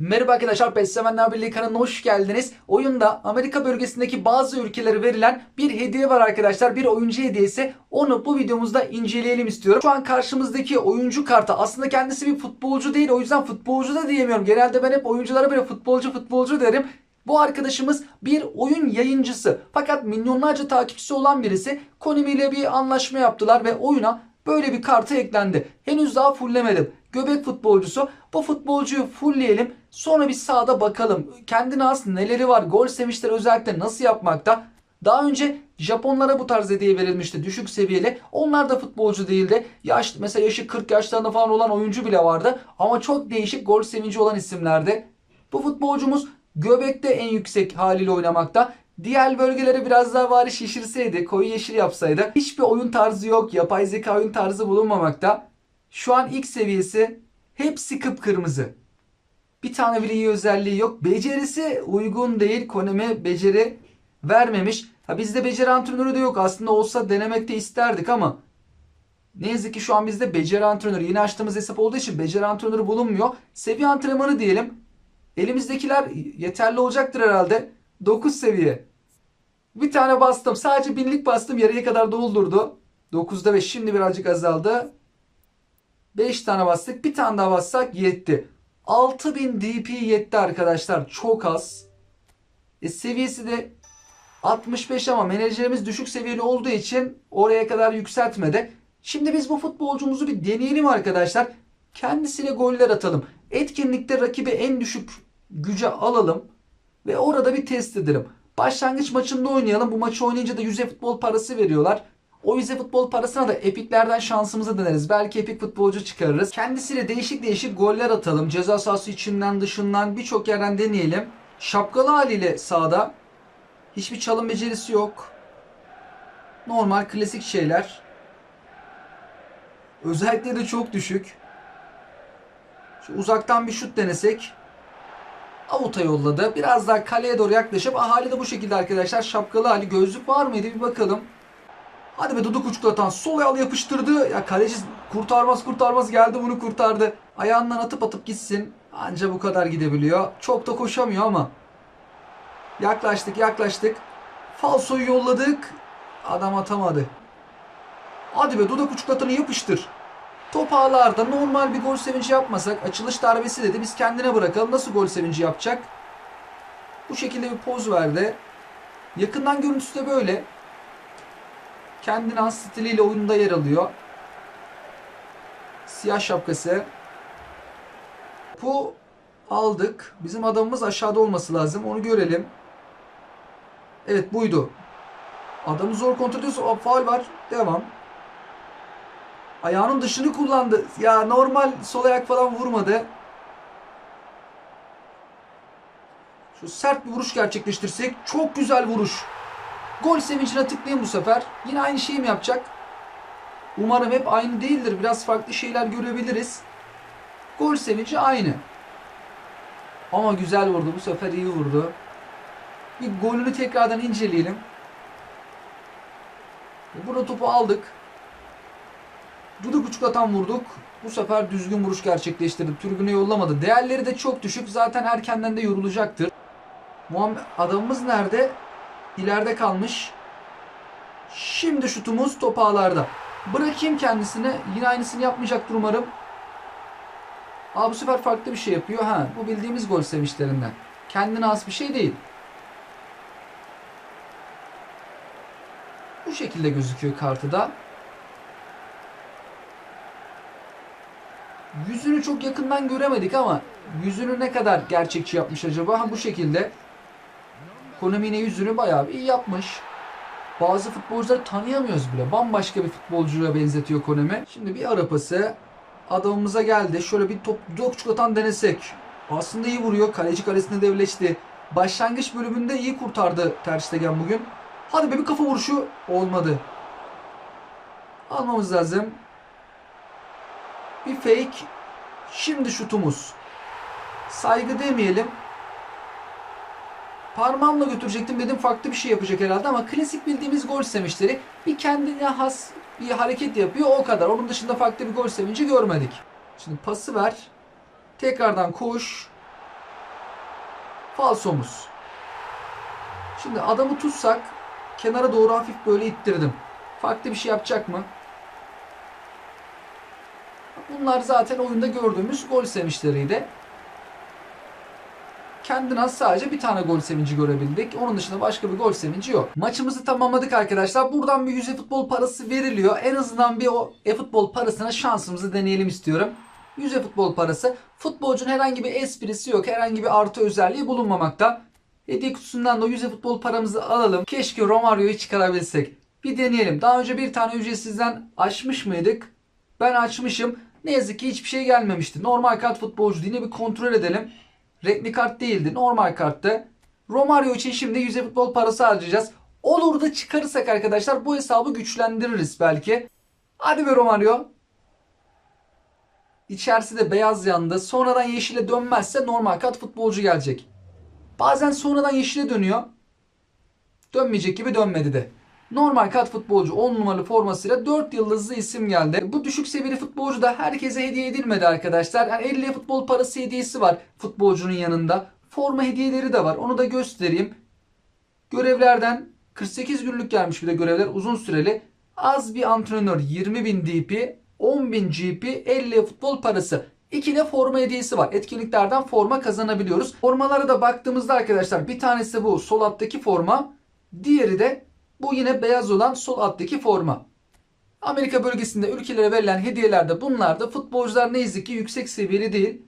Merhaba arkadaşlar PES Birliği kanalına hoş geldiniz. Oyunda Amerika bölgesindeki bazı ülkelere verilen bir hediye var arkadaşlar. Bir oyuncu hediyesi. Onu bu videomuzda inceleyelim istiyorum. Şu an karşımızdaki oyuncu kartı aslında kendisi bir futbolcu değil. O yüzden futbolcu da diyemiyorum. Genelde ben hep oyunculara böyle futbolcu futbolcu derim. Bu arkadaşımız bir oyun yayıncısı. Fakat milyonlarca takipçisi olan birisi. Konami ile bir anlaşma yaptılar ve oyuna böyle bir kartı eklendi. Henüz daha fulllemedim. Göbek futbolcusu. Bu futbolcuyu fullleyelim. Sonra bir sahada bakalım. Kendine has neleri var? Gol sevinçleri özellikle nasıl yapmakta? Daha önce Japonlara bu tarz hediye verilmişti düşük seviyeli. Onlar da futbolcu değildi. Yaş, mesela yaşı 40 yaşlarında falan olan oyuncu bile vardı. Ama çok değişik gol sevinci olan isimlerdi. Bu futbolcumuz göbekte en yüksek haliyle oynamakta. Diğer bölgeleri biraz daha bari şişirseydi, koyu yeşil yapsaydı. Hiçbir oyun tarzı yok, yapay zeka oyun tarzı bulunmamakta. Şu an ilk seviyesi hepsi kıpkırmızı. Bir tane bile iyi özelliği yok. Becerisi uygun değil. Konemi beceri vermemiş. Ha bizde beceri antrenörü de yok. Aslında olsa denemek de isterdik ama ne yazık ki şu an bizde beceri antrenörü. Yeni açtığımız hesap olduğu için beceri antrenörü bulunmuyor. Seviye antrenmanı diyelim. Elimizdekiler yeterli olacaktır herhalde. 9 seviye. Bir tane bastım. Sadece binlik bastım. Yarıya kadar doldurdu. 9'da ve şimdi birazcık azaldı. 5 tane bastık. Bir tane daha bassak yetti. 6000 DP yetti arkadaşlar. Çok az. E, seviyesi de 65 ama menajerimiz düşük seviyeli olduğu için oraya kadar yükseltmedi. Şimdi biz bu futbolcumuzu bir deneyelim arkadaşlar. Kendisiyle goller atalım. Etkinlikte rakibi en düşük güce alalım. Ve orada bir test edelim. Başlangıç maçında oynayalım. Bu maçı oynayınca da 100 futbol parası veriyorlar. O 100 futbol parasına da epiklerden şansımızı deneriz. Belki epik futbolcu çıkarırız. Kendisiyle değişik değişik goller atalım. Ceza sahası içinden dışından birçok yerden deneyelim. Şapkalı haliyle sahada. Hiçbir çalım becerisi yok. Normal klasik şeyler. Özellikle de çok düşük. Şu uzaktan bir şut denesek. Avuta yolladı. Biraz daha kaleye doğru yaklaşıp ahali de bu şekilde arkadaşlar. Şapkalı hali gözlük var mıydı bir bakalım. Hadi be Dudu Kuçuklatan sol ayağıyla yapıştırdı. Ya kaleci kurtarmaz kurtarmaz geldi bunu kurtardı. Ayağından atıp atıp gitsin. Anca bu kadar gidebiliyor. Çok da koşamıyor ama. Yaklaştık yaklaştık. Falsoyu yolladık. Adam atamadı. Hadi be Duda Kuçuklatan'ı yapıştır. Top ağlarda normal bir gol sevinci yapmasak açılış darbesi dedi. Biz kendine bırakalım. Nasıl gol sevinci yapacak? Bu şekilde bir poz verdi. Yakından görüntüsü de böyle. Kendine has stiliyle oyunda yer alıyor. Siyah şapkası. Bu aldık. Bizim adamımız aşağıda olması lazım. Onu görelim. Evet buydu. Adamı zor kontrol ediyorsa faul var. Devam. Ayağının dışını kullandı. Ya normal sol ayak falan vurmadı. Şu sert bir vuruş gerçekleştirsek çok güzel vuruş. Gol sevincine tıklayayım bu sefer. Yine aynı şeyi mi yapacak? Umarım hep aynı değildir. Biraz farklı şeyler görebiliriz. Gol sevinci aynı. Ama güzel vurdu. Bu sefer iyi vurdu. Bir golünü tekrardan inceleyelim. Burada topu aldık. Dudu Kuçuklatan vurduk. Bu sefer düzgün vuruş gerçekleştirdi. Türbüne yollamadı. Değerleri de çok düşük. Zaten erkenden de yorulacaktır. Muhammed adamımız nerede? İleride kalmış. Şimdi şutumuz top ağlarda. Bırakayım kendisine. Yine aynısını yapmayacaktır umarım. Aa bu sefer farklı bir şey yapıyor. Ha bu bildiğimiz gol sevinçlerinden. Kendine has bir şey değil. Bu şekilde gözüküyor kartıda. Yüzünü çok yakından göremedik ama yüzünü ne kadar gerçekçi yapmış acaba? Ha bu şekilde. Konami yine yüzünü bayağı iyi yapmış. Bazı futbolcuları tanıyamıyoruz bile. Bambaşka bir futbolcuya benzetiyor Konami. Şimdi bir arapası adamımıza geldi. Şöyle bir top dok çikolatan denesek. Aslında iyi vuruyor. Kaleci kalesine devleşti. Başlangıç bölümünde iyi kurtardı Ter Stegen bugün. Hadi be bir kafa vuruşu olmadı. Almamız lazım. Bir fake. Şimdi şutumuz. Saygı demeyelim. Parmağımla götürecektim dedim farklı bir şey yapacak herhalde ama klasik bildiğimiz gol sevinçleri bir kendine has bir hareket yapıyor o kadar. Onun dışında farklı bir gol sevinci görmedik. Şimdi pası ver. Tekrardan koş. Falsomuz. Şimdi adamı tutsak kenara doğru hafif böyle ittirdim. Farklı bir şey yapacak mı? Bunlar zaten oyunda gördüğümüz gol sevinçleriydi. Kendine sadece bir tane gol sevinci görebildik. Onun dışında başka bir gol sevinci yok. Maçımızı tamamladık arkadaşlar. Buradan bir 100 futbol parası veriliyor. En azından bir o e-futbol parasına şansımızı deneyelim istiyorum. 100 futbol parası. Futbolcunun herhangi bir esprisi yok. Herhangi bir artı özelliği bulunmamakta. Hediye kutusundan da 100 futbol paramızı alalım. Keşke Romario'yu çıkarabilsek. Bir deneyelim. Daha önce bir tane ücretsizden açmış mıydık? Ben açmışım. Ne yazık ki hiçbir şey gelmemişti. Normal kart futbolcu yine bir kontrol edelim. Renkli kart değildi. Normal karttı. Romario için şimdi 100 futbol parası harcayacağız. Olur da çıkarırsak arkadaşlar bu hesabı güçlendiririz belki. Hadi be Romario. İçerisi de beyaz yandı. Sonradan yeşile dönmezse normal kart futbolcu gelecek. Bazen sonradan yeşile dönüyor. Dönmeyecek gibi dönmedi de. Normal kat futbolcu 10 numaralı formasıyla 4 yıldızlı isim geldi. Bu düşük seviyeli futbolcu da herkese hediye edilmedi arkadaşlar. Yani 50 futbol parası hediyesi var futbolcunun yanında. Forma hediyeleri de var. Onu da göstereyim. Görevlerden 48 günlük gelmiş bir de görevler uzun süreli. Az bir antrenör 20.000 DP, 10.000 GP, 50 futbol parası. İki de forma hediyesi var. Etkinliklerden forma kazanabiliyoruz. Formalara da baktığımızda arkadaşlar bir tanesi bu sol alttaki forma. Diğeri de bu yine beyaz olan sol alttaki forma. Amerika bölgesinde ülkelere verilen hediyelerde bunlar da futbolcular ne yazık ki yüksek seviyeli değil.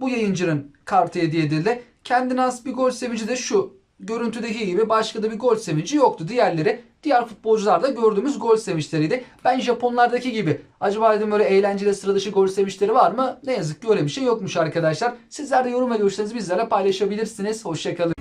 Bu yayıncının kartı hediye edildi. Kendine has bir gol sevinci de şu. Görüntüdeki gibi başka da bir gol sevinci yoktu. Diğerleri diğer futbolcularda gördüğümüz gol sevinçleriydi. Ben Japonlardaki gibi acaba dedim böyle eğlenceli sıra dışı gol sevinçleri var mı? Ne yazık ki öyle bir şey yokmuş arkadaşlar. Sizler de yorum ve görüşlerinizi bizlerle paylaşabilirsiniz. Hoşçakalın.